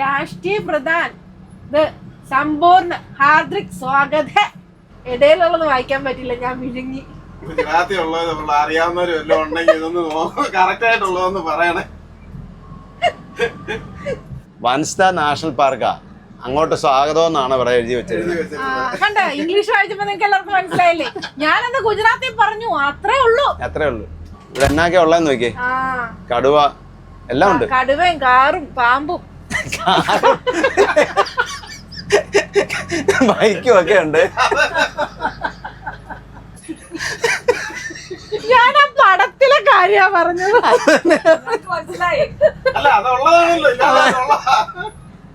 രാഷ്ട്രീയ പ്രധാൻ സമ്പൂർണ ഹാർദിക് സ്വാഗത. ഇടയിലുള്ളത് വായിക്കാൻ പറ്റില്ല ഞാൻ വിഴുങ്ങി. ഗുജറാത്തി ഉള്ളത് നമ്മൾ അറിയാവുന്നവരും എല്ലാം ഉണ്ടെങ്കിൽ ഇതൊന്ന് കറക്റ്റ് ആയിട്ടുള്ളതെന്ന് പറയണേ. വൻസ്ത നാഷണൽ പാർക്കാ അങ്ങോട്ട് സ്വാഗതം എന്നാണ് ഇവിടെ എഴുതി വെച്ചത് കണ്ട? ഇംഗ്ലീഷ് വായിച്ചപ്പോ നിങ്ങൾക്ക് എല്ലാവർക്കും മനസ്സിലായില്ലേ? ഞാനന്ന് ഗുജറാത്തിൽ പറഞ്ഞു? അത്രേ ഉള്ളൂ. അത്രേ ഉള്ളൂ. ഇവിടെ എന്നാക്കിയാ ഉള്ളതെന്ന് നോക്കിയേ. ആ. കടുവ എല്ലാം ഉണ്ട്. കടുവയും കാറും പാമ്പും. ബൈക്കും ഒക്കെ ഉണ്ട് ഞാൻ ആ പടത്തിലെ കാര്യാ പറഞ്ഞത്.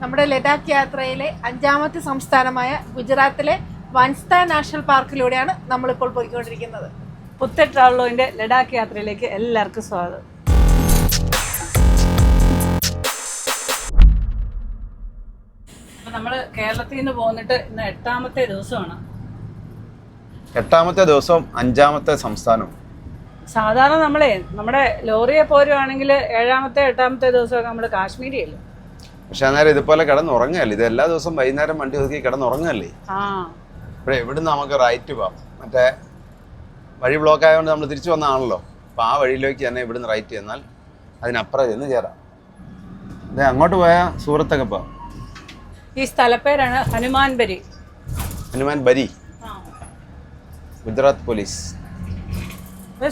നമ്മുടെ ലഡാക്ക് യാത്രയിലെ അഞ്ചാമത്തെ സംസ്ഥാനമായ ഗുജറാത്തിലെ വൻസ്ത നാഷണൽ പാർക്കിലൂടെയാണ് നമ്മളിപ്പോൾ പോയിക്കൊണ്ടിരിക്കുന്നത്. പുത്തൻ ട്രാവലോയിന്റെ ലഡാക്ക് യാത്രയിലേക്ക് എല്ലാവർക്കും സ്വാഗതം. നമ്മൾ കേരളത്തിൽ നിന്ന് പോന്നിട്ട് ഇന്ന് എട്ടാമത്തെ ദിവസമാണ്. എട്ടാമത്തെ ദിവസം അഞ്ചാമത്തെ സംസ്ഥാനം. സാധാരണ നമ്മളെ നമ്മുടെ ലോറിയെ പോരുവാണെങ്കിൽ ഏഴാമത്തെ എട്ടാമത്തെ ദിവസമൊക്കെ നമ്മൾ കാശ്മീരിയല്ലേ? പക്ഷെ അന്നേരം ഇതുപോലെ കിടന്നുറങ്ങല്ലേ? ഇത് എല്ലാ ദിവസവും വൈകുന്നേരം വണ്ടി ഒതുക്കി കിടന്നുറങ്ങല്ലേ? ആ. ഇവിടെ എവിടുന്ന് നമുക്ക് റൈറ്റ് പോവാം. മറ്റേ വഴി ബ്ലോക്ക് ആയതുകൊണ്ട് നമ്മൾ തിരിച്ചു വന്നാണല്ലോ അപ്പം ആ വഴിയിലേക്ക് തന്നെ ഇവിടുന്ന് റൈറ്റ് ചെന്നാൽ അതിനപ്പുറം ചെന്ന് ചേരാം. അതെ അങ്ങോട്ട് പോയാൽ സൂറത്തൊക്കെ പോവാം. ഈ സ്ഥലപ്പേരാണ് ഹനുമാൻ ബരി. ഹനുമാൻ ബരി. ഗുജറാത്ത് പോലീസ്.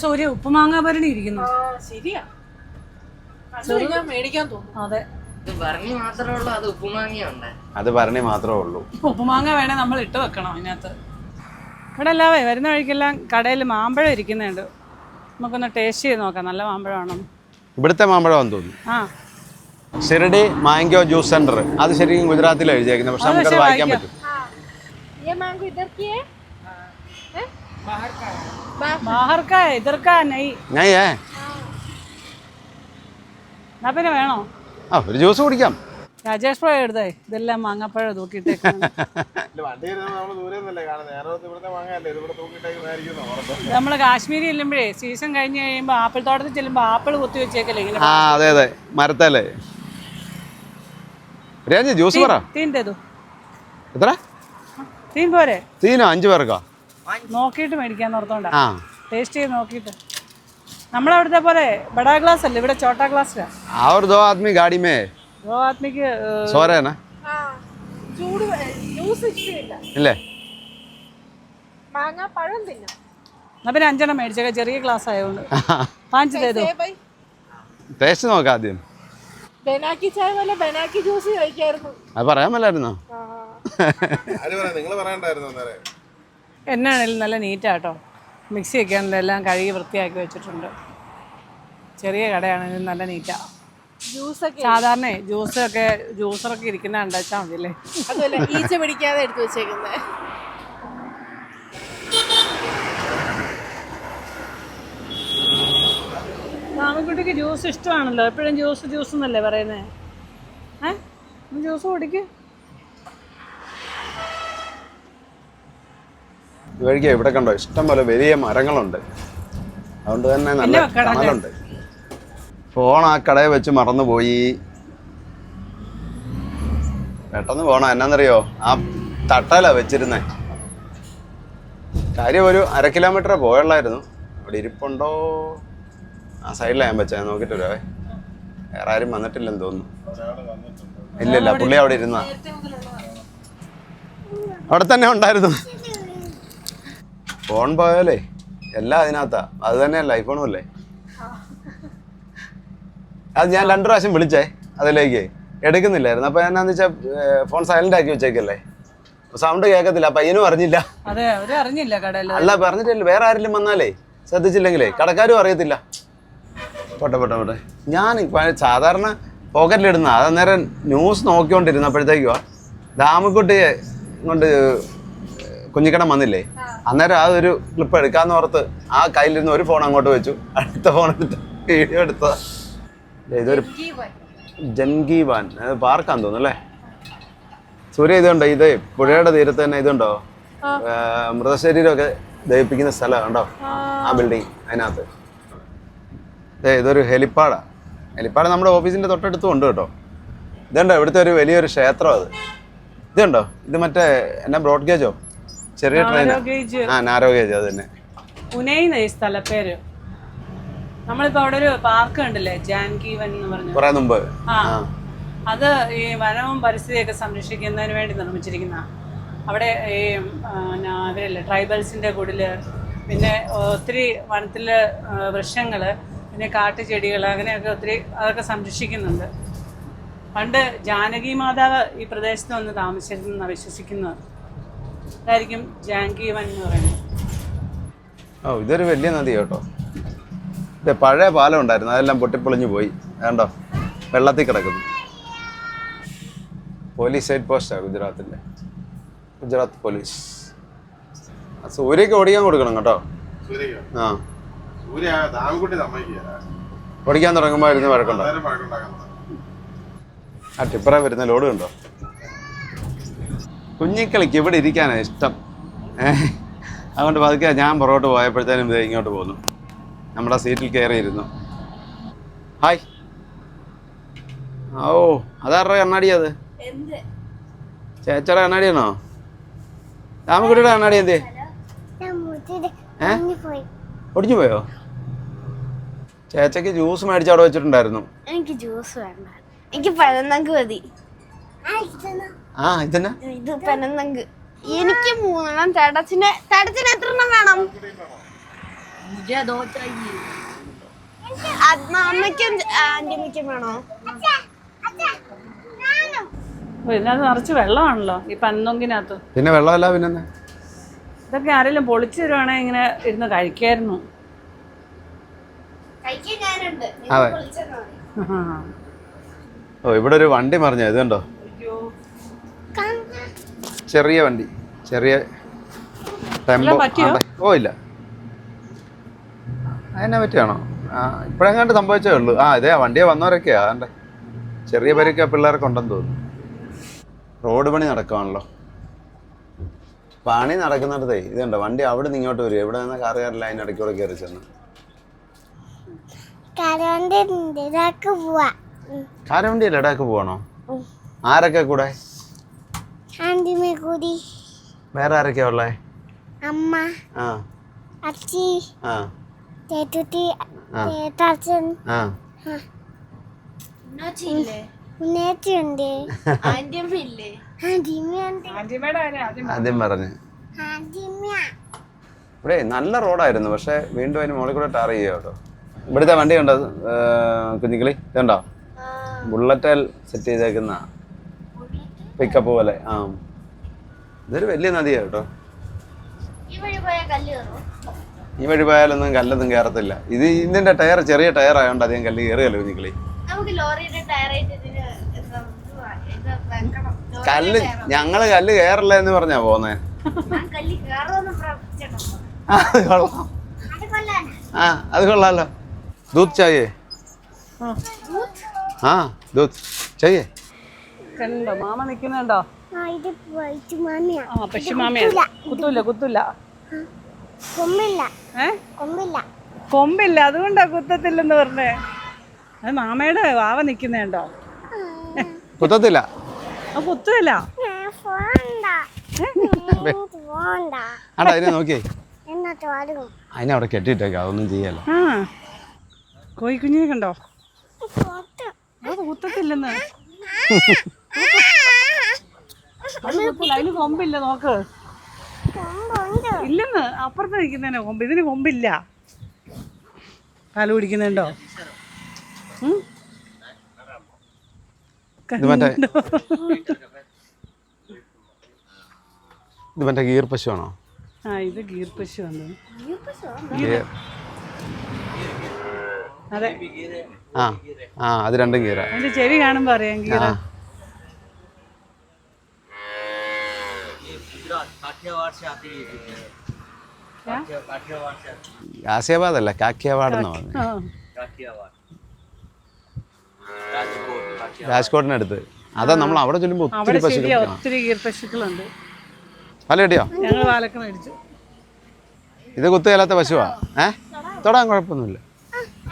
സൂര്യ ഉപ്പുമാങ്ങ ഭരണി ഇരിക്കുന്നു. ശരിയാ. അത് മേടിക്കാൻ തോന്നുന്നു. അതെ. ഇത് ഭരണി മാത്രമേ ഉള്ളൂ അത് ഭരണി മാത്രമേ ഉള്ളൂ. ഉപ്പുമാങ്ങ വേണേ നമ്മൾ ഇട്ട് വെക്കണം അതിനകത്ത്. ഇവിടെ എല്ലാവേ വരുന്ന വഴിക്കെല്ലാം കടയിൽ മാമ്പഴം ഇരിക്കുന്നുണ്ട്. നമുക്കൊന്ന് ടേസ്റ്റ് ചെയ്ത് നോക്കാം നല്ല മാമ്പഴമാണോ ഇവിടുത്തെ മാമ്പഴമാണെന്ന് തോന്നുന്നു. ആ. ഷിരടി മാംഗോ ജ്യൂസ് സെന്റർ അത് ശരിക്കും ഗുജറാത്തിൽ എഴുതിയേക്കുന്നത് പക്ഷെ അത് നമുക്കത് പക്ഷേ വായിക്കാൻ വായിക്കാം. പറ്റും ये मैंगो इधर की है हैं? बाहर ബാഹർക്കാ എതിർക്കാ നെയ് ഞാൻ ഏ എന്നാ പിന്നെ വേണോ ആ ഒരു ജ്യൂസ് കുടിക്കാം രാജേഷ് പോയ എടുത്തേ ഇതെല്ലാം മാങ്ങാപ്പഴം തൂക്കിയിട്ടേക്കാണ് ഇല്ല, വണ്ടി ഇരുന്ന് നമ്മള് ദൂരെ നിന്നല്ലേ കാണുന്നത് നേരത്തെ ഇവിടുത്തെ വാങ്ങാല്ലേ ഇത് ഇവിടെ തൂക്കിട്ടേക്കുന്നതായിരിക്കും ഉറപ്പ് നമ്മൾ കാശ്മീരി ചെല്ലുമ്പോഴേ സീസൺ കഴിഞ്ഞ് കഴിയുമ്പോൾ ആപ്പിൾ തോട്ടത്തിൽ ചെല്ലുമ്പോൾ ആപ്പിൾ കുത്തി വെച്ചേക്കല്ലേ ഇങ്ങനെ ആ അതെ അതെ മരത്തല്ലേ രാജി ജ്യൂസ് പറ തീൻ തേതു എത്ര തീൻ പോരെ തീനോ അഞ്ചു പേർക്കോ നോക്കിയിട്ട് മേടിക്കാൻ ഓർത്തോണ്ടാ ആ ടേസ്റ്റ് ചെയ്ത് നോക്കിയിട്ട് നമ്മളവിടുത്തെ പോലെ ബഡാ ഗ്ലാസ് അല്ലേ ഇവിടെ ചോട്ടാ ഗ്ലാസ്സിലാ और दो आदमी गाड़ी में ഓ ആത്മിക്ക് सो रहे हैं ना ആ ചൂട് ജ്യൂസ് ഇഷ്ടമില്ല ഇല്ലേ മാങ്ങ പഴം തിന്നാം എന്നാ പിന്നെ അഞ്ചെണ്ണം മേടിച്ചേക്ക ചെറിയ ഗ്ലാസ് ആയതുകൊണ്ട് പാഞ്ച് തേതു ഏ ബൈ ടേസ്റ്റ് നോക്കാം ആദ്യം ബനാക്കി ചായ പോലെ ബനാക്കി ജ്യൂസ് കഴിക്കായിരുന്നു. അത് പറയാൻ മേലായിരുന്നോ? ആ. ആര് പറയാം നിങ്ങൾ പറയണ്ടായിരുന്നു അന്നേരം? എന്നാണേലും നല്ല നീറ്റാട്ടോ. മിക്സി ഒക്കെ ആണല്ലോ എല്ലാം കഴുകി വൃത്തിയാക്കി വെച്ചിട്ടുണ്ട്. ചെറിയ കടയാണെങ്കിലും നല്ല നീറ്റാ. ജ്യൂസ് ഒക്കെ സാധാരണ ജ്യൂസൊക്കെ ജ്യൂസറൊക്കെ ഇരിക്കുന്ന കണ്ടാച്ചാൽ മതിയല്ലേ? അതുമല്ല ഈച്ച പിടിക്കാതെ എടുത്തു വെച്ചേക്കുന്നത് മാമിക്കുട്ടിക്ക് ജ്യൂസ് ഇഷ്ടമാണല്ലോ. എപ്പോഴും ജ്യൂസ് ജ്യൂസ് എന്നല്ലേ പറയുന്നത് ഏ? ജ്യൂസ് കുടിക്ക്. ഇവഴിക്ക് ഇവിടെ കണ്ടോ? ഇഷ്ടം പോലെ വലിയ മരങ്ങളുണ്ട്. അതുകൊണ്ട് തന്നെ നല്ല കടലുണ്ട് ഫോൺ ആ കടയിൽ വെച്ച് മറന്നുപോയി. പെട്ടെന്ന് പോണം. എന്നാന്നറിയോ? ആ തട്ടല വെച്ചിരുന്നേ. കാര്യം ഒരു അര കിലോമീറ്റർ പോയുള്ളായിരുന്നു. അവിടെ ഇരിപ്പുണ്ടോ? ആ സൈഡിലാണ് ഞാൻ വെച്ചത് നോക്കിട്ട് വരാവേ വേറെ ആരും വന്നിട്ടില്ലെന്ന് തോന്നുന്നു. ഇല്ല ഇല്ല പുള്ളി അവിടെ ഇരുന്ന അവിടെ തന്നെ ഉണ്ടായിരുന്നു. ഫോൺ പോയാലേ എല്ലാം അതിനകത്താ. അത് തന്നെയല്ല ഐഫോണും അല്ലേ? അത് ഞാൻ രണ്ടു പ്രാവശ്യം വിളിച്ചേ അതിലേക്ക്. എടുക്കുന്നില്ലായിരുന്നു. അപ്പൊ ഞാൻ വെച്ചാൽ ഫോൺ സൈലന്റ് ആക്കി വെച്ചേക്കല്ലേ? സൗണ്ട് കേൾക്കത്തില്ല പയ്യനും അറിഞ്ഞില്ല. അല്ല പറഞ്ഞിട്ടില്ല വേറെ ആരെങ്കിലും വന്നാലേ ശ്രദ്ധിച്ചില്ലെങ്കിലേ കടക്കാരും അറിയത്തില്ല. പോട്ടെ പോട്ടെ പോട്ടെ. ഞാൻ ഇപ്പൊ സാധാരണ പോക്കറ്റിലിടുന്ന അത് അന്നേരം ന്യൂസ് നോക്കിക്കൊണ്ടിരുന്നപ്പോഴത്തേക്കുവാ ദാമക്കുട്ടിയെ കൊണ്ട് കുഞ്ഞിക്കടം വന്നില്ലേ? അന്നേരം ആ ഒരു ക്ലിപ്പ് എടുക്കാന്ന് ഓർത്ത് ആ കയ്യിലിരുന്ന് ഒരു ഫോൺ അങ്ങോട്ട് വെച്ചു. അടുത്ത ഫോൺ എടുത്ത് വീഡിയോ എടുത്താ ഇതൊരു ജൻഗി വാൻ അത് പാർക്കാന്ന് തോന്നുന്നു അല്ലേ? സൂര്യ ഇതുണ്ടോ? ഇത് പുഴയുടെ തീരത്ത് തന്നെ ഇതുണ്ടോ? മൃതശരീരമൊക്കെ ദഹിപ്പിക്കുന്ന സ്ഥലം ഉണ്ടോ? ആ. ബിൽഡിങ് അതിനകത്ത്. ഇതൊരു ഹെലിപ്പാഡാ ഹെലിപ്പാഡ് നമ്മുടെ ഓഫീസിന്റെ തൊട്ടടുത്തും ഉണ്ട് കേട്ടോ. ഇതുണ്ടോ? ഇവിടുത്തെ ഒരു വലിയൊരു ക്ഷേത്രം അത്. ഇതുണ്ടോ? ഇത് മറ്റേ എന്നാ ബ്രോഡ് ഗേജോ? ചെറിയ ട്രെയിൻ ആ നാരോ ഗേജ് അത് തന്നെ. പുനൈന്ന് ഈ സ്ഥലപ്പേര് നമ്മളിപ്പോ അവിടെ ഒരു പാർക്ക് ജാൻകീവൻ എന്ന് പറഞ്ഞു. കുറെ മുമ്പ്. ആ. ആ. അത് ഈ വനവും പരിസ്ഥിതിയൊക്കെ സംരക്ഷിക്കുന്നതിന് വേണ്ടി നിർമ്മിച്ചിരിക്കുന്ന. അവിടെ ഈ അവരല്ലേ? ട്രൈബൽസിന്റെ കൂടിൽ. പിന്നെ ഒത്തിരി വനത്തിൽ വൃക്ഷങ്ങൾ. പിന്നെ കാട്ടുചെടികൾ അങ്ങനെയൊക്കെ ഒത്തിരി അതൊക്കെ സംരക്ഷിക്കുന്നുണ്ട്. പണ്ട് ജാനകി മാതാവ് ഈ പ്രദേശത്ത് വന്ന് താമസിച്ചിരുന്നെന്നാണ് വിശ്വസിക്കുന്നത്. അതായിരിക്കും ജാൻകീവൻ എന്ന് പറയുന്നത്. ഓ ഇതൊരു വലിയ നദി കേട്ടോ. ഇത് പഴയ പാലം ഉണ്ടായിരുന്നു അതെല്ലാം പൊട്ടിപ്പൊളിഞ്ഞു പോയി. വേണ്ടോ വെള്ളത്തിൽ കിടക്കുന്നു. പോലീസ് ഹെഡ് പോസ്റ്റാണ് ഗുജറാത്തിന്റെ ഗുജറാത്ത് പോലീസ്. സൂര്യക്ക് ഓടിക്കാൻ കൊടുക്കണം കേട്ടോ. ആ. ഓടിക്കാൻ തുടങ്ങുമ്പോൾ ഇരുന്ന് വഴക്കുണ്ടോ? ആ ടിപ്പറ വരുന്ന ലോഡ് കണ്ടോ? കുഞ്ഞിക്കളിക്ക് ഇവിടെ ഇരിക്കാനാണ് ഇഷ്ടം. ഏഹ് അതുകൊണ്ട് പതുക്കെ ഞാൻ പുറകോട്ട് പോയപ്പോഴത്തേനും ഇത് ഇങ്ങോട്ട് പോന്നു. നമ്മുടെ സീറ്റിൽ കയറിയിരുന്നു. ഹായ്. ഓ അതാരുടെ കണ്ണാടി അത്? ചേച്ചയുടെ കണ്ണാടിയാണോ? രാമക്കുട്ടിയുടെ കണ്ണാടി എന്തേ? ഏ? ഒടിഞ്ഞു പോയോ? ചേച്ചയ്ക്ക് ജ്യൂസ് മേടിച്ച് അവിടെ വെച്ചിട്ടുണ്ടായിരുന്നു. എനിക്ക് ജ്യൂസ് വേണ്ട. എനിക്ക് മതി. ആ ഇതെന്നാ? ഇത് എനിക്ക് മൂന്നെണ്ണം തേടച്ചിന് തേടച്ചിന് എത്ര എണ്ണം വേണം അത് അമ്മയ്ക്കും ആന്റിമ്മയ്ക്കും വേണോ? ഓ, ഇതിനകത്ത് നിറച്ച് വെള്ളമാണല്ലോ ഈ പന്നൊങ്കിനകത്ത്. പിന്നെ വെള്ളമല്ല പിന്നെ ഇതൊക്കെ ആരെങ്കിലും പൊളിച്ചു തരുവാണെങ്കിൽ ഇങ്ങനെ ഇരുന്ന് കഴിക്കായിരുന്നു. അതെ. ഓ ഇവിടെ ഒരു വണ്ടി മറിഞ്ഞ? ഇത് കണ്ടോ? ചെറിയ വണ്ടി. ചെറിയ ടെമ്പോ. ഓ ഇല്ല. അതിനെ പറ്റിയാണോ? ആ ഇപ്പോഴെങ്ങാണ്ട് സംഭവിച്ചേ ഉള്ളൂ. ആ ഇതേ വണ്ടിയെ വന്നവരൊക്കെയാ. അതെ ചെറിയ പേരൊക്കെ പിള്ളേർക്ക് ഉണ്ടെന്ന് തോന്നുന്നു. റോഡ് പണി നടക്കുവാണല്ലോ. പണി നടക്കുന്നിടത്തേ ഇതുണ്ടോ വണ്ടി അവിടെ നിന്ന് ഇങ്ങോട്ട് വരും. എവിടെ നിന്ന് കാറുകാരില്ല ഇടയ്ക്കൂടെ കയറി ചെന്ന്. കാരവണ്ടി ലഡാക്ക് പോവാണോ? ആരൊക്കെ കൂടെ? വേറെ ആരൊക്കെയാ ഉള്ളേ? അമ്മ ആ. അച്ചി ആ. ആ. ആദ്യം പറഞ്ഞു. ഇവിടെ നല്ല റോഡായിരുന്നു പക്ഷെ വീണ്ടും അതിന് മുകളിൽ കൂടെ ടാർ ചെയ്യുക കേട്ടോ. ഇവിടുത്തെ വണ്ടി ഉണ്ടോ കുഞ്ഞിക്കിളി ഇതുണ്ടോ ബുള്ളറ്റൽ സെറ്റ് ചെയ്തേക്കുന്ന പിക്കപ്പ് പോലെ ആ. ഇതൊരു വലിയ നദിയാ കേട്ടോ. ഈ വഴി പോയ കല്ല് കയറും ഈ വഴി പോയാലൊന്നും കല്ലൊന്നും കയറത്തില്ല. ഇത് ഇതിന്റെ ടയർ ചെറിയ ടയർ ആയതുകൊണ്ട് അധികം കല്ല് കയറുകയല്ലോ കുഞ്ഞിക്കിളി. നമുക്ക് ലോറിയുടെ ടയറായിട്ട് ഇതിന് കല്ല്. ഞങ്ങൾ കല്ല് കയറില്ല എന്ന് പറഞ്ഞാ പോന്നേ. ആ, അത് കൊള്ളാം. അത് കൊല്ലാനാ ആ അത് കൊള്ളാലോ. ദൂത് ചായേ. ആ. ദൂത്. ചായേ. കണ്ടോ മാമ നിക്കുന്നുണ്ടോ? ആ ഇത് വൈറ്റ് മാമിയാ. ആ പശുമാമയാണ് കുത്തൂല. കുത്തൂല കൊമ്പില്ല. ഏ? കൊമ്പില്ല. കൊമ്പില്ല അതുകൊണ്ടാ കുത്തത്തില്ലെന്ന് പറഞ്ഞേ. അത് മാമയുടെ വാവ നിക്കുന്നുണ്ടോ? കുത്തത്തില്ല. ആ ഒത്തുമല്ല ആണ്ടാ അതിനെ നോക്കിയേ. അതിനെ അവിടെ കെട്ടിയിട്ടേക്കാം അതൊന്നും ചെയ്യല്ല. ആ. കോയി കുഞ്ഞിനെ കണ്ടോ അത് കുത്തത്തില്ലെന്ന് അതിന് കൊമ്പില്ല നോക്ക്. ഇല്ലെന്ന് അപ്പുറത്ത് നിൽക്കുന്നതിന് കൊമ്പ് ഇതിന് കൊമ്പില്ല. കാൽ പിടിക്കുന്നുണ്ടോ? ഉം? ഇത് മറ്റേ ഇത് മറ്റേ ഗീർ പശുവാണോ? ആ ഇത് ഗീർ പശുവാണ് അതെ. ആ ആ അത് രണ്ടും ഗീറ. അതിന്റെ ചെവി കാണുമ്പോ അറിയാം ഗീറ. ആ. ഗാസിയാബാദ് അല്ല കാക്കിയാബാദ് എന്ന് പറഞ്ഞു. രാജ്കോട്ടിനടുത്ത് അതാ നമ്മൾ അവിടെ ചൊല്ലുമ്പോൾ ഒത്തിരി അവിടെ പശുക്കൾ ശരിയാ കാണാം. ഒത്തിരി ഗീർ പശുക്കളുണ്ട് പല കിട്ടിയോ ഞങ്ങൾ പാലൊക്കെ മേടിച്ചു ഇത് കുത്തുകയല്ലാത്ത പശുവാ ഏ തൊടാൻ കുഴപ്പമൊന്നുമില്ല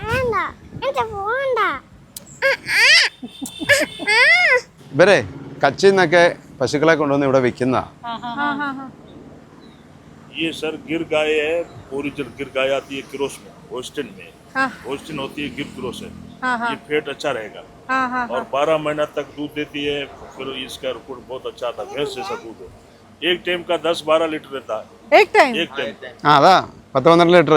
വേണ്ട എന്നിട്ട് പോണ്ട ഇവരെ കച്ചിൽ നിന്നൊക്കെ പശുക്കളെ കൊണ്ടുവന്ന് ഇവിടെ വിൽക്കുന്ന ये सर गिर गाय है ओरिजिनल गिर गाय आती है क्रोस में होस्टन में हाँ। होस्टन होती है गिर क्रोस है हाँ हाँ ये फेट अच्छा रहेगा हाँ हाँ और 12 महीना तक दूध देती है फिर इसका रिकॉर्ड बहुत अच्छा आता है भैंस जैसा दूध है एक टाइम का 10-12 लीटर रहता है एक टाइम एक टाइम ആ അതാ പത്ത് പന്ത്രണ്ട് ലിറ്റർ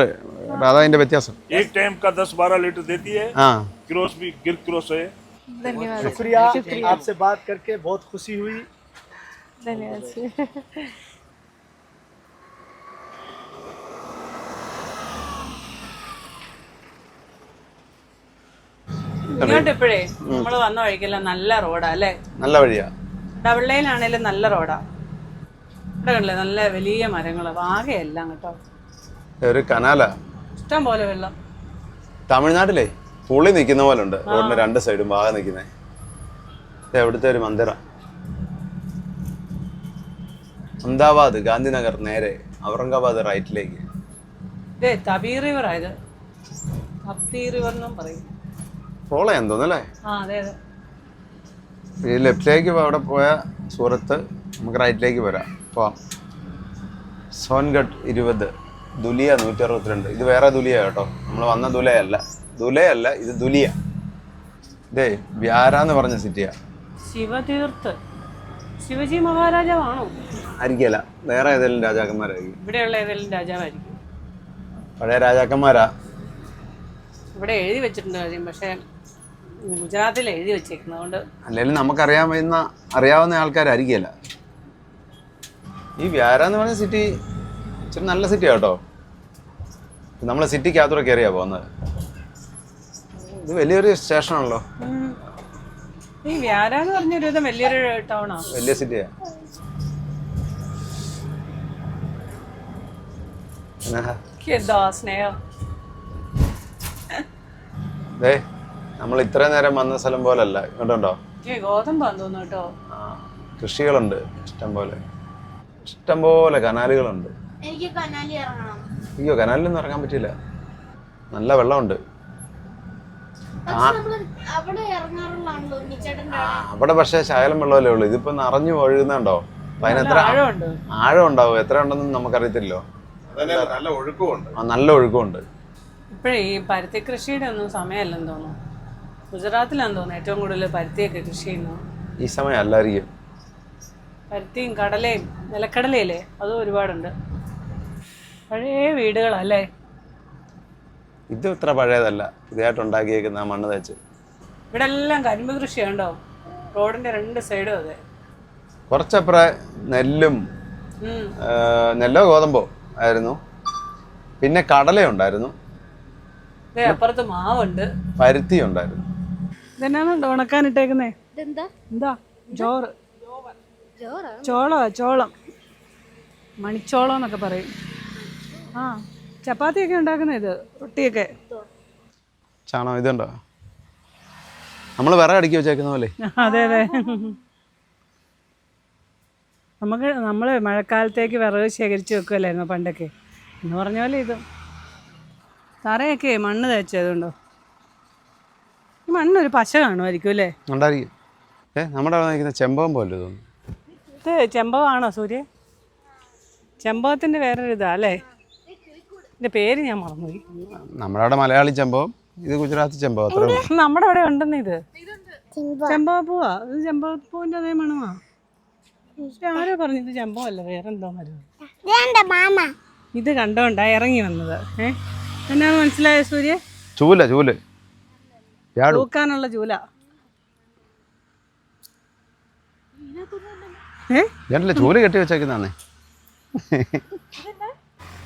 അതാ അതിൻ്റെ വ്യത്യാസം एक टाइम का 10-12 लीटर देती है ആ क्रोस भी गिर क्रोस है धन्यवाद शुक्रिया आपसे बात करके बहुत खुशी हुई धन्यवाद ഇങ്ങോട്ട് ഇപ്പോഴേ നമ്മൾ വന്ന വഴിക്കെല്ലാം നല്ല റോഡാ അല്ലേ? നല്ല വഴിയാ. ഡബിൾ ലൈൻ ആണേലും നല്ല റോഡാ. ഇവിടെ കണ്ടില്ലേ നല്ല വലിയ മരങ്ങൾ വാകയെല്ലാം കേട്ടോ. ഒരു കനാലാ. ഇഷ്ടം പോലെ വെള്ളം. തമിഴ്നാട്ടിലെ പുളി നിൽക്കുന്ന പോലെ ഉണ്ട് റോഡിന്റെ രണ്ട് സൈഡും വാഗ നിൽക്കുന്നേ എവിടുത്തെ ഒരു മന്ദിര അഹമ്മദാബാദ് ഗാന്ധിനഗർ നേരെ ഔറംഗാബാദ് റൈറ്റിലേക്ക്. ഇതേ തബീർ റിവർ ആയത് തപ്തി റിവർ എന്നും പറയും. ചെയ്യാൻ തോന്നുന്നല്ലേ ഈ ലെഫ്റ്റിലേക്ക് അവിടെ പോയ സൂറത്ത് നമുക്ക് റൈറ്റിലേക്ക് വരാം. പോവാം സോൻഗഡ് ഇരുപത് ദുലിയ നൂറ്റി അറുപത്തിരണ്ട് ഇത് വേറെ ദുലിയ കേട്ടോ. നമ്മൾ വന്ന ദുലയല്ല. ദുലയല്ല ഇത് ദുലിയ. ഇതേ വ്യാര എന്ന് പറഞ്ഞ സിറ്റിയാ. ശിവതീർത്ത് ശിവജി മഹാരാജാവാണോ? ആയിരിക്കല വേറെ ഏതെങ്കിലും രാജാക്കന്മാരായിരിക്കും. ഇവിടെയുള്ള ഏതെങ്കിലും രാജാവായിരിക്കും. പഴയ രാജാക്കന്മാരാ? ഇവിടെ എഴുതി വെച്ചിട്ടുണ്ട് പക്ഷേ ഗുജറാത്തിൽ എഴുതി വെച്ചേക്കുന്നതുകൊണ്ട് അല്ലെങ്കിൽ നമുക്കറിയാവുന്ന അറിയാവുന്ന ആൾക്കാരായിരിക്കല്ല ഈ വ്യാര എന്ന് പറഞ്ഞ സിറ്റി ഇച്ചിരി നല്ല സിറ്റിയാ കേട്ടോ. നമ്മൾ സിറ്റിക്കകത്തൂടെ കയറിയാ പോകുന്നത്. ഇത് വലിയൊരു സ്റ്റേഷനാണല്ലോ ഈ വ്യാര എന്ന് പറഞ്ഞൊരു വിധം വലിയൊരു ടൗണാ വലിയ സിറ്റിയാ എന്താ സ്നേഹം. ദേ നമ്മൾ ഇത്ര നേരം വന്ന സ്ഥലം പോലല്ല. ഇങ്ങോട്ടുണ്ടോ ഏ ഗോതമ്പാന്ന് തോന്നുന്നു കേട്ടോ. ആ കൃഷികളുണ്ട് ഇഷ്ടം പോലെ. ഇഷ്ടം പോലെ കനാലുകളുണ്ട്. എനിക്ക് ഇറങ്ങണം. അയ്യോ കനാലിലൊന്നും ഇറങ്ങാൻ പറ്റില്ല നല്ല വെള്ളമുണ്ട്. അവിടെ പക്ഷേ ശകലം വെള്ളമല്ലേ ഉള്ളൂ. ഇതിപ്പോ നിറഞ്ഞു ഒഴുകുന്നുണ്ടോ? അപ്പൊ അതിനെത്ര ആഴമുണ്ട്. ആഴം ഉണ്ടാവും? എത്ര ഉണ്ടെന്ന് നമുക്കറിയത്തില്ലോ ഒഴുക്കുമുണ്ട്. നല്ല ഒഴുക്കുണ്ട് ഇപ്പോഴേ ഈ പരുത്തി കൃഷിയുടെ ഒന്നും സമയമല്ലെന്ന് തോന്നുന്നു. ഗുജറാത്തിലാന്ന് തോന്നുന്നു ഏറ്റവും കൂടുതൽ പരുത്തിയൊക്കെ കൃഷി ചെയ്യുന്നത്. ഈ സമയം അല്ലായിരിക്കും. പരുത്തിയും കടലയും നിലക്കടലയില്ലേ? അതും ഒരുപാടുണ്ട്. പഴയ വീടുകളല്ലേ ഇത് ഇത്ര പഴയതല്ല. പുതിയതായിട്ടുണ്ടാക്കിയേക്കുന്ന മണ്ണ് തേച്ച്. ഇവിടെ എല്ലാം കരിമ്പ് കൃഷിയുണ്ടോ റോഡിന്റെ രണ്ട് സൈഡും അതെ. കുറച്ചപ്പുറ നെല്ലും നെല്ലോ ഗോതമ്പോ ആയിരുന്നു. പിന്നെ കടലയുണ്ടായിരുന്നു. അപ്പുറത്ത് മാവുണ്ട്. പരുത്തി ഉണ്ടായിരുന്നു ഇതെന്നാണ് ഉണക്കാനിട്ടേക്കുന്നേ? ഇതെന്താ? എന്താ? ചോറ് ചോറാ ചോളോ ചോളം. മണിച്ചോളം എന്നൊക്കെ പറയും. ആ ചപ്പാത്തിയൊക്കെ ഉണ്ടാക്കുന്ന ഇത്? റൊട്ടിയൊക്കെ? ചാണകം ഇതുണ്ടോ? നമ്മൾ വിറക് അടുക്കി വെച്ചേക്കുന്ന പോലെ. അതെ അതെ. നമുക്ക് നമ്മൾ മഴക്കാലത്തേക്ക് വിറക് ശേഖരിച്ച് വെക്കുമല്ലായിരുന്നു പണ്ടൊക്കെ? എന്ന് പറഞ്ഞ പോലെ ഇതും. തറയൊക്കെ മണ്ണ് തേച്ചതുണ്ടോ? മണ്ണൊരു പശ കാണുമായിരിക്കും അല്ലേ? ഉണ്ടായിരിക്കും. ഏ നമ്മുടെ അവിടെ നിൽക്കുന്ന ചെമ്പകം പോലെ തോന്നുന്നു ഇത് ചെമ്പകമാണോ സൂര്യ? ചെമ്പകത്തിന്റെ വേറൊരു ഇതാ അല്ലേ? ഇതിന്റെ പേര് ഞാൻ മറന്നുപോയി. നമ്മുടെ അവിടെ മലയാളി ചെമ്പകം ഇത് ഗുജറാത്തി ചെമ്പകം അത്രേ നമ്മുടെ അവിടെ ഉണ്ടെന്ന് ഇത്. ചെമ്പകപ്പൂവാ ഇത് ചെമ്പകപ്പൂവിന്റെ അതേ മണമാ. ആരോ പറഞ്ഞു ഇത് ചെമ്പകമല്ല വേറെ എന്തോ മരം ഇത് കണ്ടോണ്ടാ ഇറങ്ങി വന്നത്. ഏ? എന്നാണ് മനസ്സിലായ സൂര്യ? ചൂല ചൂൽ. തൂക്കാനുള്ള ചൂല. ഏ? ഞാനല്ലേ ചൂൽ കെട്ടി വെച്ചേക്കുന്നതാണേ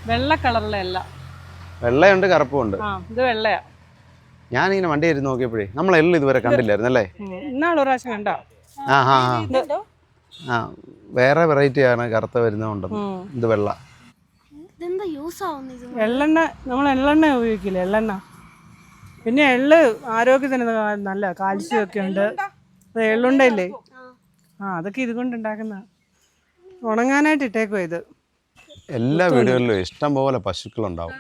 വെള്ള കളറിലെ അല്ല വെള്ളയുണ്ട് കറുപ്പുണ്ട് ആ ഇത് വെള്ളയാ. ഞാനിങ്ങനെ വണ്ടി ഇരുന്ന് നോക്കിയപ്പോഴേ നമ്മൾ എല്ലാം ഇതുവരെ കണ്ടില്ലായിരുന്നു അല്ലേ. ഇന്നാളൊരു പ്രാവശ്യം കണ്ടോ ആ ആ ആ. ആ വേറെ വെറൈറ്റി ആണ് കറുത്ത വരുന്നതുണ്ടെന്ന് ഉം. ഇത് വെള്ള. വെള്ളെണ്ണ നമ്മൾ എള്ളെണ്ണ ഉപയോഗിക്കില്ല എള്ളെണ്ണ? പിന്നെ എള്ള് ആരോഗ്യത്തിന് നല്ല കാൽസ്യം ഒക്കെ ഉണ്ട്. അത് എള്ളുണ്ടല്ലേ? ആ അതൊക്കെ ഇതുകൊണ്ട് ഉണ്ടാക്കുന്ന ഉണങ്ങാനായിട്ട് ഇട്ടേക്കുവാ ഇത്. എല്ലാ വീടുകളിലും ഇഷ്ടം പോലെ പശുക്കളുണ്ടാവും.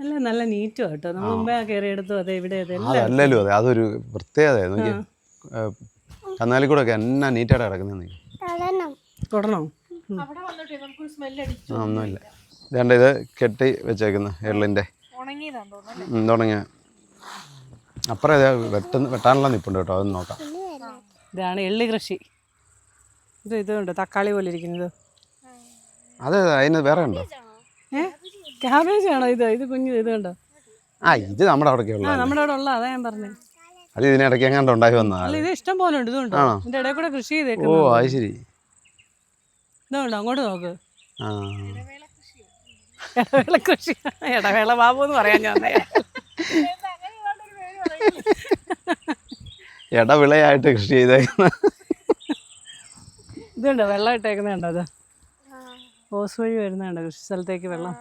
അല്ല നല്ല നീറ്റും കേട്ടോ. നമ്മൾ മുമ്പേ കയറിയെടുത്തു അതെ ഇവിടെ അതെ എല്ലാം അതല്ലല്ലോ അതെ അതൊരു പ്രത്യേകത കന്നാലി കൂടെ ഒക്കെ എന്നാ നീറ്റായിട്ട് കിടക്കുന്നത് തടണം. തുടരണോ അവിടെ വന്നിട്ടേ നമുക്കൊരു സ്മെല്ല് അടിച്ചു. ഒന്നുമില്ല. ഇതാണ്ട് ഇത് കെട്ടി വെച്ചേക്കുന്ന എള്ളിന്റെ തുടങ്ങിയ അപ്പുറം ഇത് വെട്ടുന്ന വെട്ടാനുള്ള നിപ്പുണ്ട് കേട്ടോ അതൊന്ന് നോക്കാം. ഇതാണ് എള്ളി കൃഷി. ഇത് ഇതുണ്ട് തക്കാളി പോലെ ഇരിക്കുന്നത്. അത് അതിന് വേറെ ഉണ്ടോ? ഏ? ക്യാബേജ് ആണോ ഇത്? ഇത് കുഞ്ഞ് ഇത് കണ്ടോ? ആ ഇത് നമ്മുടെ അവിടെ ആ നമ്മുടെ അവിടെ ഉള്ള അതാ ഞാൻ പറഞ്ഞത് അത് ഇതിനിടയ്ക്ക് എങ്ങാണ്ട് ഉണ്ടായി അല്ല ഇത് ഇഷ്ടം പോലെ ഉണ്ട് ഇതുണ്ട് ആണോ? ഇതിന്റെ ഇടയിൽ കൂടെ കൃഷി ചെയ്തേക്കും ഓ അത് ശരി. ഇതുണ്ടോ അങ്ങോട്ട് നോക്ക്. ആ. ഇടവേള കൃഷി. ഇടവേള ബാബു എന്ന് പറയാൻ ഞാൻ വന്നേ. ഇടവിളയായിട്ട് കൃഷി ചെയ്തേക്കുന്ന. ഇതുണ്ട്? വെള്ളം ഇട്ടേക്കുന്നുണ്ടോ അത്? ഓസ് വഴി വരുന്നുണ്ടോ കൃഷി സ്ഥലത്തേക്ക് വെള്ളം?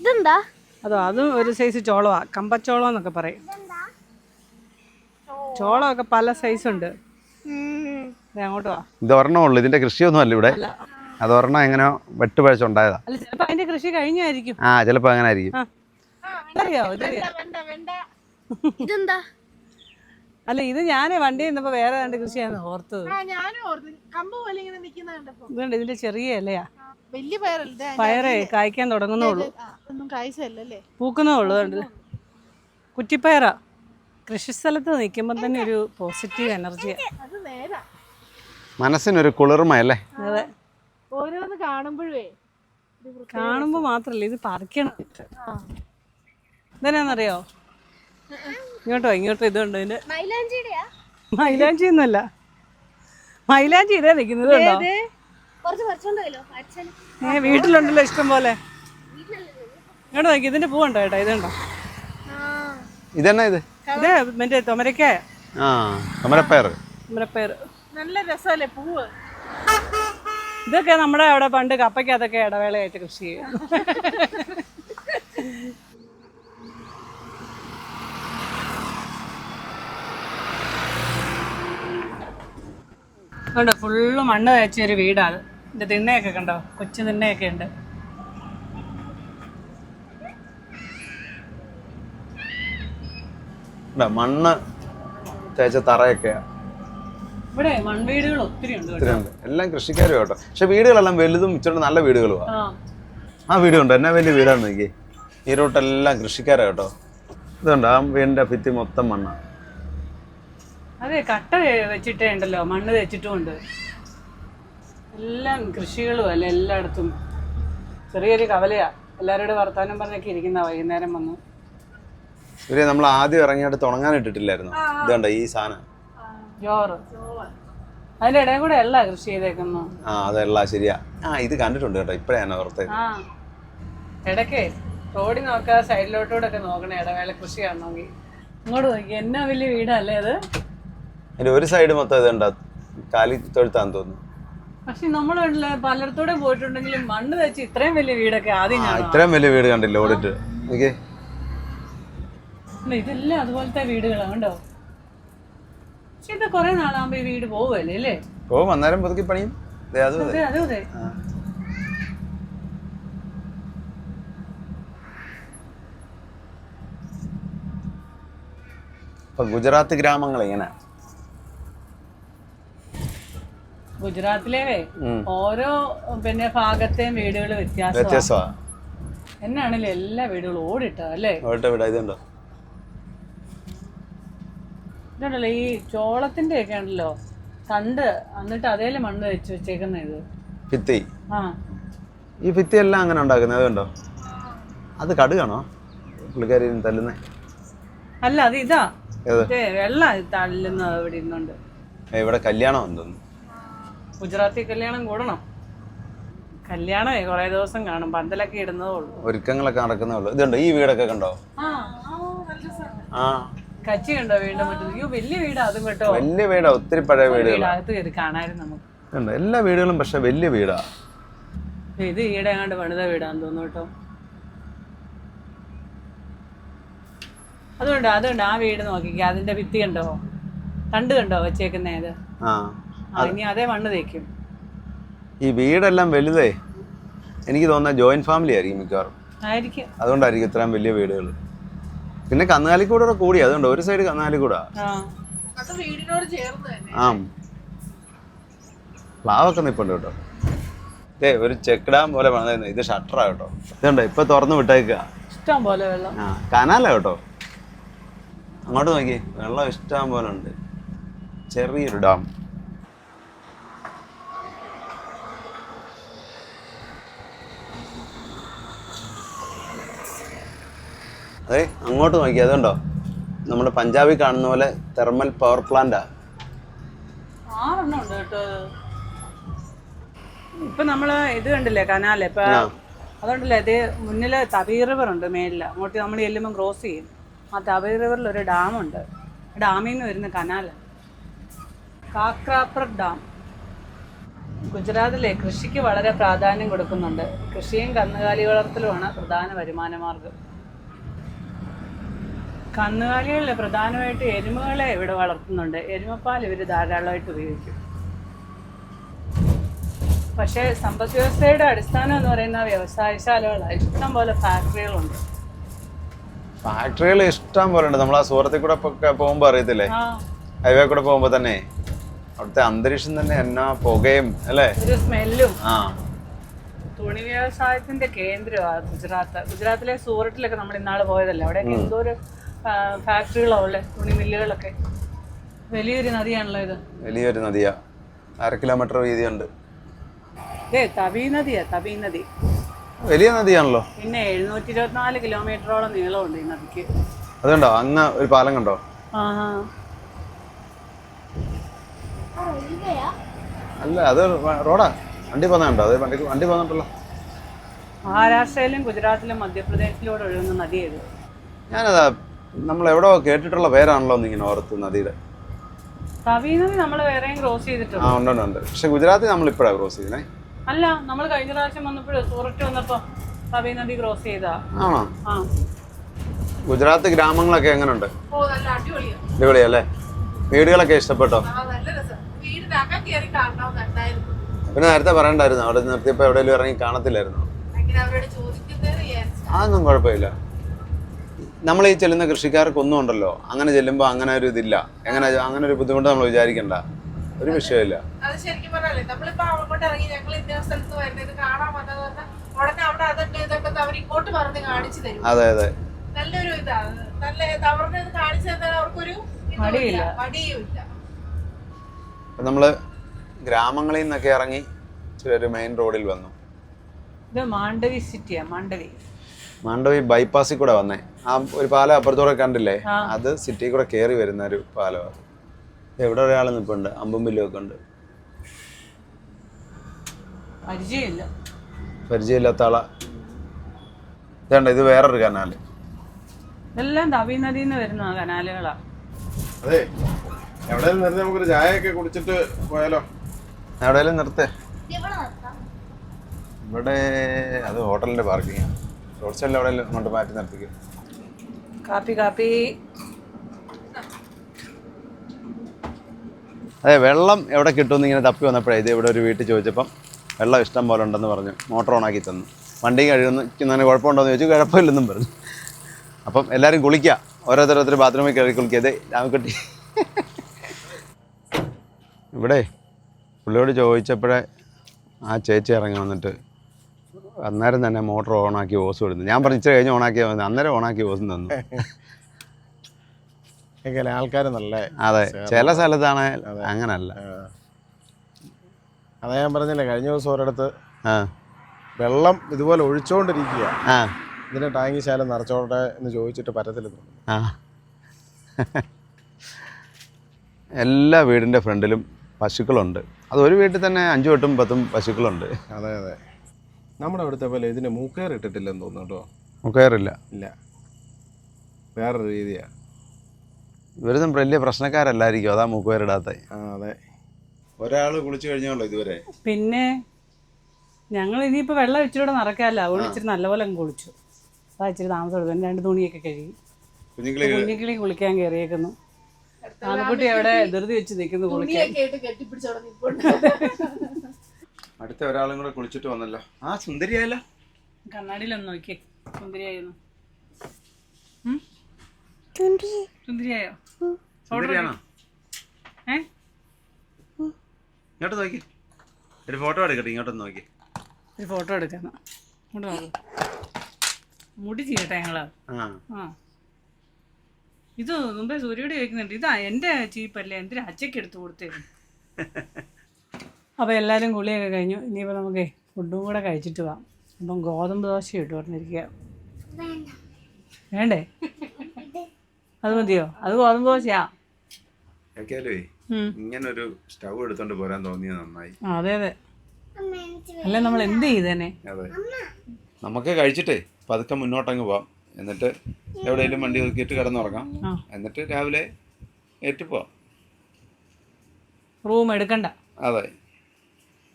ഇതെന്താ? അതോ അതും ഒരു സൈസ് ചോളമാ കമ്പച്ചോളം എന്നൊക്കെ പറയും. ചോളമൊക്കെ പല സൈസ് ഉണ്ട്. അങ്ങോട്ട് വാ. ഇത് ഒരെണ്ണമുള്ളൂ ഇതിന്റെ കൃഷിയൊന്നും അല്ല ഇവിടെ. അത് ഒരെണ്ണം എങ്ങനെ വെട്ടുപഴച്ചുണ്ടായതാ. അല്ല ചിലപ്പോ അതിന്റെ കൃഷി കഴിഞ്ഞായിരിക്കും. ആ ചിലപ്പോ അങ്ങനെ ആയിരിക്കും. ഇതറിയോ? ഇതറിയോ? ഇതെന്താ? അല്ല ഇത് ഞാൻ വണ്ടി നിന്നപ്പോ വേറെ രണ്ട് കൃഷിയാണ് ഓർത്തത്. ഞാനും ഓർത്ത്. കമ്പ് പോലെ ഇങ്ങനെ കണ്ടപ്പോ. ഇതുണ്ട് ഇതിന്റെ ചെറിയ ഇലയാ. വലിയ പയറല്ലേ? പയറേ കായ്ക്കാൻ തുടങ്ങുന്നേ ഉള്ളൂ. ഒന്നും കായ്ച്ചല്ലേ പൂക്കുന്നേ ഉള്ളൂ അതുകൊണ്ട് കുറ്റിപ്പയറാ. കൃഷിസ്ഥലത്ത് നിൽക്കുമ്പോൾ തന്നെ ഒരു പോസിറ്റീവ് എനർജിയാ അത് നേരാ. മനസ്സിനൊരു കുളിർമയല്ലേ അതെ. ഓരോന്ന് കാണുമ്പോഴേ കാണുമ്പോൾ മാത്രല്ല ഇത് പറിക്കണം. ഇതെന്നാന്നറിയോ? ഇങ്ങോട്ടോ ഇങ്ങോട്ടോ ഇതുണ്ട് ഇതിന്റെ? മൈലാഞ്ചിയുടെയാ? മൈലാഞ്ചി ഒന്നുമല്ല മൈലാഞ്ചി ഇതാ നിൽക്കുന്നത് ഏ വീട്ടിലുണ്ടല്ലോ ഇഷ്ടം പോലെ. ഇങ്ങോട്ട് നോക്കി ഇതിന്റെ പൂവുണ്ടോ ഏട്ടാ? ഇതുണ്ടോ? ഇതെന്നാ ഇത്? ഇത് മറ്റേ തൊമരക്ക ആ തൊമരപ്പയർ. നല്ല രസമല്ലേ പൂവ്? ഇതൊക്കെ നമ്മുടെ അവിടെ പണ്ട് കപ്പയ്ക്കകത്തൊക്കെ ഇടവേളയായിട്ട് കൃഷി ചെയ്യും. കണ്ടോ ഫുള്ള് മണ്ണ് തേച്ച ഒരു വീടാണ് ഇതിന്റെ തിണ്ണയൊക്കെ കണ്ടോ? കൊച്ചു തിണ്ണയൊക്കെ ഉണ്ട്. മണ്ണ് തേച്ച തറയൊക്കെ ഇവിടെ മൺവീടുകൾ ഒത്തിരി ഉണ്ട് ഒത്തിരി ഉണ്ട്. എല്ലാം കൃഷിക്കാരും കേട്ടോ. പക്ഷെ വീടുകളെല്ലാം വലുതും ഇച്ചിരി നല്ല വീടുകളുമാണ് ആ. വീടുണ്ട്. എന്നാ വലിയ വീടാണ് നോക്കി ഈ റൂട്ടെല്ലാം കൃഷിക്കാരാ കേട്ടോ. ഇതുണ്ട് ആ വീടിന്റെ ഭിത്തി മൊത്തം മണ്ണാണ് അതെ കട്ട വെച്ചിട്ടേ ഉണ്ടല്ലോ മണ്ണ് തെച്ചിട്ടുമുണ്ട് എല്ലാം കൃഷികളും അല്ല എല്ലായിടത്തും. ചെറിയൊരു കവലയാ. എല്ലാവരോടും വർത്താനം പറഞ്ഞൊക്കെ ഇരിക്കുന്ന വൈകുന്നേരം വന്നു. നമ്മൾ ആദ്യം ഇറങ്ങിയിട്ട് തുടങ്ങാനിട്ടിട്ടില്ലായിരുന്നു ഇതുണ്ട് ഈ സാധനം? ജോറ്. അതിന്റെ ഇടയിൽ കൂടെ അല്ല കൃഷി ചെയ്തേക്കുന്നു. ആ അതല്ല ശരിയാ. ആ ഇത് കണ്ടിട്ടുണ്ട് കേട്ടോ ഇപ്പഴാണ് ഓർത്തത്. ഇടയ്ക്കേ റോഡിൽ നോക്കാതെ സൈഡിലോട്ടൂടെ ഒക്കെ നോക്കണേ ഇടവേള കൃഷി കാണണമെങ്കിൽ ഇങ്ങോട്ട് നോക്കി എന്നാ വലിയ വീടല്ലേ അത്? അതിന്റെ ഒരു സൈഡ് മൊത്തം ഇതുണ്ട്. കാലി തൊഴുത്താൻ തോന്നുന്നു. പക്ഷെ നമ്മൾ പലയിടത്തൂടെ പോയിട്ടുണ്ടെങ്കിലും മണ്ണ് വെച്ച് ഇത്രയും വലിയ വീടൊക്കെ ആദ്യം ഇത്രയും വലിയ വീട് കണ്ടില്ല ഓടിട്ട്. ഇതെല്ലാം അതുപോലത്തെ വീടുകളാണ് കണ്ടോ? പക്ഷെ ഇത് കുറെ നാളാകുമ്പോ ഈ വീട് പോവല്ലേ അല്ലേ? പോവും അന്നേരം പുതുക്കി പണിയും. ഗുജറാത്ത് ഗ്രാമങ്ങൾ ഇങ്ങനെ. ഗുജറാത്തിലെ ഓരോ പിന്നെ ഭാഗത്തെയും വീടുകൾ വ്യത്യാസമാണ് എന്നാണല്ലേ എല്ലാ വീടുകളും ഓടിട്ടോ അല്ലേ? ഇതുണ്ടോ? ഇതുണ്ടല്ലോ ഈ ചോളത്തിന്റെ ഒക്കെ ആണല്ലോ തണ്ട് എന്നിട്ട് അതേൽ മണ്ണ് വെച്ച് വെച്ചേക്കുന്ന ഇത്. ഭിത്തി. ആ. ഈ ഭിത്തി എല്ലാം അങ്ങനെ ഉണ്ടാക്കുന്നത് അതുണ്ടോ? അത് കടുകാണോ? പുള്ളിക്കാരി തല്ലുന്നേ. അല്ല അത് ഇതാ. വെള്ള തള്ളുന്നത് ഇവിടെ ഇരുന്നുണ്ട് ഇവിടെ കല്യാണം എന്തോന്നു? ഗുജറാത്തി കല്യാണം കൂടണം. കല്യാണമേ കുറെ ദിവസം കാണും. പന്തലൊക്കെ ഇടുന്നതേ ഉള്ളൂ. ഒരുക്കങ്ങളൊക്കെ നടക്കുന്നേ ഉള്ളൂ. ഇതുണ്ടോ? ഈ വീടൊക്കെ കണ്ടോ? ആ ആ. കച്ചി കണ്ടോ വീണ്ടും പറ്റുന്നത് അയ്യോ വലിയ വീടാ അതും കേട്ടോ. വലിയ വീടാ ഒത്തിരി പഴയ വീടുകൾ വീടകത്ത് കയറി കാണായിരുന്നു നമുക്ക്. ഉണ്ട് എല്ലാ വീടുകളും പക്ഷെ വലിയ വീടാ. ഇത് ഈടെ എങ്ങാണ്ട് പണിത വീടാന്ന് തോന്നുന്നു കേട്ടോ. അതുകൊണ്ട് അതുകൊണ്ട് ആ വീട് നോക്കിക്കേ. അതിന്റെ ഭിത്തി കണ്ടോ? കണ്ടു കണ്ടോ വെച്ചേക്കുന്നേ ആ ആ. ഇനി അതേ മണ്ണ് തേക്കും. ഈ വീടെല്ലാം വലുതേ? എനിക്ക് തോന്നുന്ന ജോയിന്റ് ഫാമിലി ആയിരിക്കും മിക്കവാറും. ആയിരിക്കും. അതുകൊണ്ടായിരിക്കും ഇത്രയും വലിയ വീടുകൾ പിന്നെ കന്നുകാലിക്കൂടെ കൂടി അതുകൊണ്ട് ഒരു സൈഡ് കന്നുകാലിക്കൂടാ. ആ. അത് വീടിനോട് ചേർന്ന് തന്നെ. ആ. പ്ലാവൊക്കെ നിപ്പുണ്ട് കേട്ടോ. ഇതേ ഒരു ചെക്ക് ഡാം പോലെ പണിതായിരുന്നു. ഇത് ഷട്ടറാ കേട്ടോ. ഇതുണ്ടോ? ഇപ്പൊ തുറന്നു വിട്ടേക്കുക ഇഷ്ടം പോലെ വെള്ളം. ആ കനാലാ കേട്ടോ. അങ്ങോട്ട് നോക്കി വെള്ളം ഇഷ്ടം പോലെ ഉണ്ട്. ചെറിയൊരു ഡാം. അതെ അങ്ങോട്ട് നോക്കി. അതുണ്ടോ നമ്മൾ പഞ്ചാബിൽ കാണുന്ന പോലെ തെർമൽ പവർ പ്ലാന്റാ ഉണ്ട് ഇപ്പൊ നമ്മൾ ഇത് കണ്ടില്ലേ കനാല്? ഇപ്പൊ. അതുകൊണ്ടല്ലേ ഇത് മുന്നിൽ തവി റിവർ ഉണ്ട് മേളിൽ അങ്ങോട്ട് നമ്മൾ ചെല്ലുമ്പോൾ ക്രോസ് ചെയ്യും. ആ തവി റിവറിൽ ഒരു ഡാം ഡാമുണ്ട് ഡാമിൽ നിന്ന് വരുന്ന കനാല്. കാക്രാപ്ര ഡാം ഗുജറാത്തിലെ കൃഷിക്ക് വളരെ പ്രാധാന്യം കൊടുക്കുന്നുണ്ട്. കൃഷിയും കന്നുകാലി വളർത്തലുമാണ് പ്രധാന വരുമാന മാർഗം. കന്നുകാലികളിൽ പ്രധാനമായിട്ട് എരുമകളെ ഇവിടെ വളർത്തുന്നുണ്ട്. എരുമപ്പാൽ ഇവർ ധാരാളമായിട്ട് ഉപയോഗിക്കും. പക്ഷേ സമ്പദ് വ്യവസ്ഥയുടെ അടിസ്ഥാനം എന്ന് പറയുന്ന വ്യവസായശാലകളാണ്. ഇഷ്ടം പോലെ ഫാക്ടറികളുണ്ട്. ഫാക്ടറികൾ ഇഷ്ടം പോലെ ഉണ്ട് നമ്മൾ ആ സൂറത്തിൽ കൂടെ പോകുമ്പോൾ അറിയത്തില്ലേ ഹൈവേ കൂടെ പോകുമ്പോൾ തന്നെ. അവിടുത്തെ അന്തരീക്ഷം തന്നെ എന്നാ പുകയും അല്ലേ? ഒരു സ്മെല്ലും. ആ. തുണി വ്യവസായത്തിന്റെ കേന്ദ്രമാണ് ഗുജറാത്ത്. ഗുജറാത്തിലെ സൂററ്റിലൊക്കെ നമ്മൾ ഇന്നാൾ പോയതല്ലേ? അവിടെ എന്തോ ഫാക്ടറികളാണ് ഉള്ളത് തുണി മില്ലുകളൊക്കെ. വലിയൊരു നദിയാണല്ലോ ഇത്. വലിയൊരു നദിയാ. അര കിലോമീറ്റർ വീതിയുണ്ട്. ഏ തവി നദിയാ തവി നദി. വലിയ നദിയാണല്ലോ. പിന്നെ എഴുന്നൂറ്റി ഇരുപത്തിനാല് കിലോമീറ്ററോളം നീളമുണ്ട് ഈ നദിക്ക്. അതുണ്ടോ അങ്ങ് ഒരു പാലം കണ്ടോ? അല്ല അത് റോഡാ. വണ്ടി പോകുന്നുണ്ടോ അത് വണ്ടി വണ്ടി പോകുന്നുണ്ടല്ലോ. മഹാരാഷ്ട്രയിലും ഗുജറാത്തിലും മധ്യപ്രദേശിലൂടെ ഒഴുകുന്ന നദിയത് ഞാനതാ നമ്മൾ എവിടെയോ കേട്ടിട്ടുള്ള പേരാണല്ലോ ഇങ്ങനെ ഓർത്ത് നദിയുടെ. തവി നദി നമ്മൾ വേറെയും ക്രോസ് ആ ചെയ്തിട്ടുണ്ട് ഉണ്ട് ഉണ്ട് ഉണ്ട്. പക്ഷെ ഗുജറാത്തിൽ നമ്മൾ ഇപ്പോഴാണ് ക്രോസ് ചെയ്തേ അല്ല നമ്മൾ കഴിഞ്ഞ പ്രാവശ്യം വന്നപ്പോൾ സൂററ്റ് വന്നപ്പോൾ തവി നദി ക്രോസ് ചെയ്താ. ആണോ? ആ. ഗുജറാത്ത് ഗ്രാമങ്ങളൊക്കെ എങ്ങനെയുണ്ട് ഓ നല്ല അടിപൊളിയാണ് അടിപൊളിയല്ലേ വീടുകളൊക്കെ ഇഷ്ടപ്പെട്ടോ? ആ നല്ല രസം. വീടിനകം കയറി കാണണമെന്നുണ്ടായിരുന്നു പിന്നെ നേരത്തെ പറയണ്ടായിരുന്നു അവിടെ നിർത്തിയപ്പോൾ എവിടെയെങ്കിലും ഇറങ്ങി കാണത്തില്ലായിരുന്നു? അങ്ങനെ അവരോട് ചോദിക്കുന്നത് വിചാരിച്ചു അതൊന്നും കുഴപ്പമില്ല. നമ്മൾ ഈ ചെല്ലുന്ന കൃഷിക്കാർക്കൊന്നും ഉണ്ടല്ലോ അങ്ങനെ ചെല്ലുമ്പോൾ അങ്ങനെ ഒരു ഇതില്ല. എങ്ങനെ അങ്ങനെ ഒരു ബുദ്ധിമുട്ട് നമ്മൾ വിചാരിക്കണ്ട. ഒരു വിഷയമില്ല. അത് ശരിക്കും പറഞ്ഞാലേ നമ്മളിപ്പോ അങ്ങോട്ട് ഇറങ്ങി ഞങ്ങൾ ഇന്ന സ്ഥലത്ത് വരുന്നത് കാണാൻ വന്നത് പറഞ്ഞാൽ ഉടനെ അവിടെ അതുണ്ട് ഇതൊക്കെ അവർ ഇങ്ങോട്ട് പറഞ്ഞ് കാണിച്ചു തരും. അതെ അതെ. നല്ലൊരു ഇതാണ് നല്ല അവരുടെ ഇത് കാണിച്ചു തന്നാൽ അവർക്കൊരു ഇതുമില്ല, മടിയില്ല. മടിയുമില്ല. നമ്മൾ ഗ്രാമങ്ങളിൽ നിന്നൊക്കെ ഇറങ്ങി ഒരു മെയിൻ റോഡിൽ വന്നു. ഇത് മാണ്ഡവി സിറ്റിയാ മാണ്ഡവി. മാണ്ടവി ബൈപ്പാസിൽ കൂടെ വന്നേ. ആ ഒരു പാലം അപ്പുറത്തൂടെ കണ്ടില്ലേ? അത് സിറ്റി കൂടെ കയറി വരുന്ന ഒരു പാലമാണ് എവിടെ ഒരാൾ നിൽപ്പുണ്ട് അമ്പും വില്ലും ഒക്കെ ഉണ്ട്. പരിചയമില്ല. പരിചയമില്ലാത്ത ആളാ. ഇതേണ്ട ഇത് വേറൊരു കനാല്. ഇതെല്ലാം തവി നദിയിൽ നിന്ന് വരുന്ന കനാലുകളാ. അതെ. എവിടെയും നിർത്തി നമുക്കൊരു ചായയൊക്കെ കുടിച്ചിട്ട് പോയാലോ? എവിടെയെങ്കിലും നിർത്തേ. ഇവിടെ അത് ഹോട്ടലിന്റെ പാർക്കിംഗ് റോഡ് സൈഡിൽ എവിടെയെങ്കിലും അങ്ങോട്ട് മാറ്റി നിർത്തിക്കും. കാപ്പി കാപ്പി. അതെ വെള്ളം എവിടെ കിട്ടുമെന്ന് ഇങ്ങനെ തപ്പി വന്നപ്പോഴേ ഇത് ഇവിടെ ഒരു വീട്ടിൽ ചോദിച്ചപ്പം വെള്ളം ഇഷ്ടം പോലെ ഉണ്ടെന്ന് പറഞ്ഞു. മോട്ടർ ഓണാക്കി തന്നു. വണ്ടി കഴുകുന്നതിന് കുഴപ്പമുണ്ടോ എന്ന് ചോദിച്ചു കുഴപ്പമില്ലെന്നും പറഞ്ഞു. അപ്പം എല്ലാവരും കുളിക്കുക. ഓരോരുത്തരോരുത്തർ ബാത്റൂമിൽ കയറി കുളിക്കുക. അതെ രാമക്കുട്ടി ഇവിടെ പുള്ളിയോട് ചോദിച്ചപ്പോഴേ ആ ചേച്ചി ഇറങ്ങി വന്നിട്ട് അന്നേരം തന്നെ മോട്ടർ ഓണാക്കി ഓസ് വിടുന്നു ഞാൻ പറഞ്ഞു ഇച്ചിരി കഴിഞ്ഞ് ഓണാക്കിയാൽ മതി. അന്നേരം ഓണാക്കി ഓസ് തന്നു. ആൾക്കാർ നല്ല അതെ. ചില സ്ഥലത്താണ് അങ്ങനല്ല. അതെ ഞാൻ പറഞ്ഞില്ലേ കഴിഞ്ഞ ദിവസം ഒരിടത്ത് വെള്ളം ഇതുപോലെ ഒഴിച്ചുകൊണ്ടിരിക്കുക ആ. ഇതിന്റെ ടാങ്കി ശാലം നിറച്ചോട്ടെ എന്ന് ചോദിച്ചിട്ട് പറ്റത്തില്ല ആ. എല്ലാ വീടിന്റെ ഫ്രണ്ടിലും പശുക്കളുണ്ട്. അത് ഒരു വീട്ടിൽ തന്നെ അഞ്ചു വട്ടും പത്തും പശുക്കളുണ്ട്. അതെ അതെ. നമ്മുടെ അവിടുത്തെ പോലെ ഇതിന് മൂക്കയർ ഇട്ടിട്ടില്ലെന്ന് തോന്നുന്നു കേട്ടോ. മൂക്കയറില്ല ഇല്ല. വേറെ രീതിയാ. ഇവരൊന്നും വലിയ പ്രശ്നക്കാരല്ലായിരിക്കും. അതാ മൂക്കയറിടാത്ത ആ അതെ. ഒരാൾ കുളിച്ചു കഴിഞ്ഞോളൂ ഇതുവരെ. പിന്നെ ഞങ്ങൾ ഇനിയിപ്പോൾ വെള്ളം ഇച്ചിരി നിറക്കാല്ല. അതുകൊണ്ട് ഇച്ചിരി നല്ലപോലെ അങ്ങ് കുളിച്ചു. അതാ ഇച്ചിരി താമസം എടുക്കും രണ്ട് തുണിയൊക്കെ കഴുകി. കുഞ്ഞുങ്ങളെ കുഞ്ഞിക്കിളി കുളിക്കാൻ കയറിയേക്കുന്നു. ആൺകുട്ടി അവിടെ ധൃതി വെച്ച് നിൽക്കുന്നു കുളിക്കാൻ. കെട്ടിപ്പിടിച്ചോടെ നിൽപ്പുണ്ട് അടുത്ത ഒരാളും കൂടെ കുളിച്ചിട്ട് വന്നല്ലോ. ആ സുന്ദരിയായല്ലോ. കണ്ണാടിയിലൊന്ന് നോക്കിയേ. സുന്ദരിയായിരുന്നു. സുന്ദരിയായോ? സുന്ദരിയാണോ? ഏ? ഇങ്ങോട്ട് നോക്കി. ഒരു ഫോട്ടോ എടുക്കട്ടെ ഇങ്ങോട്ടൊന്ന് നോക്കി. ഒരു ഫോട്ടോ എടുക്കണം ഇങ്ങോട്ട് നോക്ക്. മുടി ചെയ്യട്ടെ ഞങ്ങൾ? ആ. ആ. ഇത് മുമ്പേ സൂര്യയോട് ചോദിക്കുന്നുണ്ട്. ഇതാ എന്റെ ചീപ്പല്ലേ? എന്തിനാ അച്ഛക്ക് എടുത്തു കൊടുത്തേ? അപ്പോൾ എല്ലാവരും കുളിയൊക്കെ കഴിഞ്ഞു. ഇനിയിപ്പോൾ നമുക്ക് ഫുഡും കൂടെ കഴിച്ചിട്ട് പോവാം. അപ്പം ഗോതമ്പ് ദോശ ഇട്ട് പറഞ്ഞിരിക്കുക വേണ്ടേ? അത് മതിയോ? അത് ഗോതമ്പ് ദോശയാ. ഇങ്ങനൊരു സ്റ്റവ് എടുത്തോണ്ട് പോരാൻ തോന്നിയത് നന്നായി. അതെ അതെ. അല്ല നമ്മൾ എന്ത് ചെയ്തേനെ? അതെ. നമുക്ക് കഴിച്ചിട്ടേ പതുക്കെ മുന്നോട്ടങ്ങ് പോവാം. എന്നിട്ട് എവിടെയെങ്കിലും വണ്ടി ഒതുക്കിയിട്ട് കിടന്നുറങ്ങാം. എന്നിട്ട് രാവിലെ ഏറ്റു പോവാം. റൂം എടുക്കണ്ട. അതെ.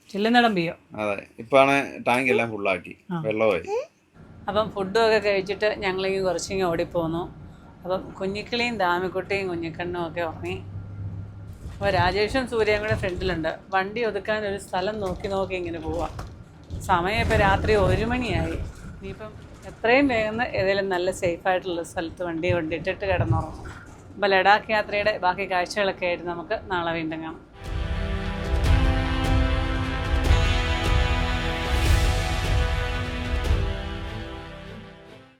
ചെല്ലുന്നിടം അതെ. ഇപ്പാണ് ടാങ്ക് എല്ലാം ഫുള്ളാക്കി വെള്ളമായി. അപ്പം ഫുഡും ഒക്കെ കഴിച്ചിട്ട് ഞങ്ങളിങ്ങ് കുറച്ചിങ്ങ് ഓടിപ്പോന്നു. അപ്പം കുഞ്ഞിക്കിളിയും ദാമിക്കുട്ടിയും കുഞ്ഞിക്കണ്ണും ഒക്കെ ഉറങ്ങി. അപ്പോൾ രാജേഷും സൂര്യയും കൂടെ ഫ്രണ്ടിലുണ്ട്. വണ്ടി ഒതുക്കാൻ ഒരു സ്ഥലം നോക്കി നോക്കി ഇങ്ങനെ പോവാം. സമയം ഇപ്പോൾ രാത്രി ഒരു മണിയായി. ഇനിയിപ്പം എത്രയും വേഗം ഏതെങ്കിലും നല്ല സേഫായിട്ടുള്ള സ്ഥലത്ത് വണ്ടി കൊണ്ടിട്ടിട്ട് കിടന്നുറങ്ങും അപ്പോൾ ലഡാക്ക് യാത്രയുടെ ബാക്കി കാഴ്ചകളൊക്കെ ആയിട്ട് നമുക്ക് നാളെ വീണ്ടും കാണാം.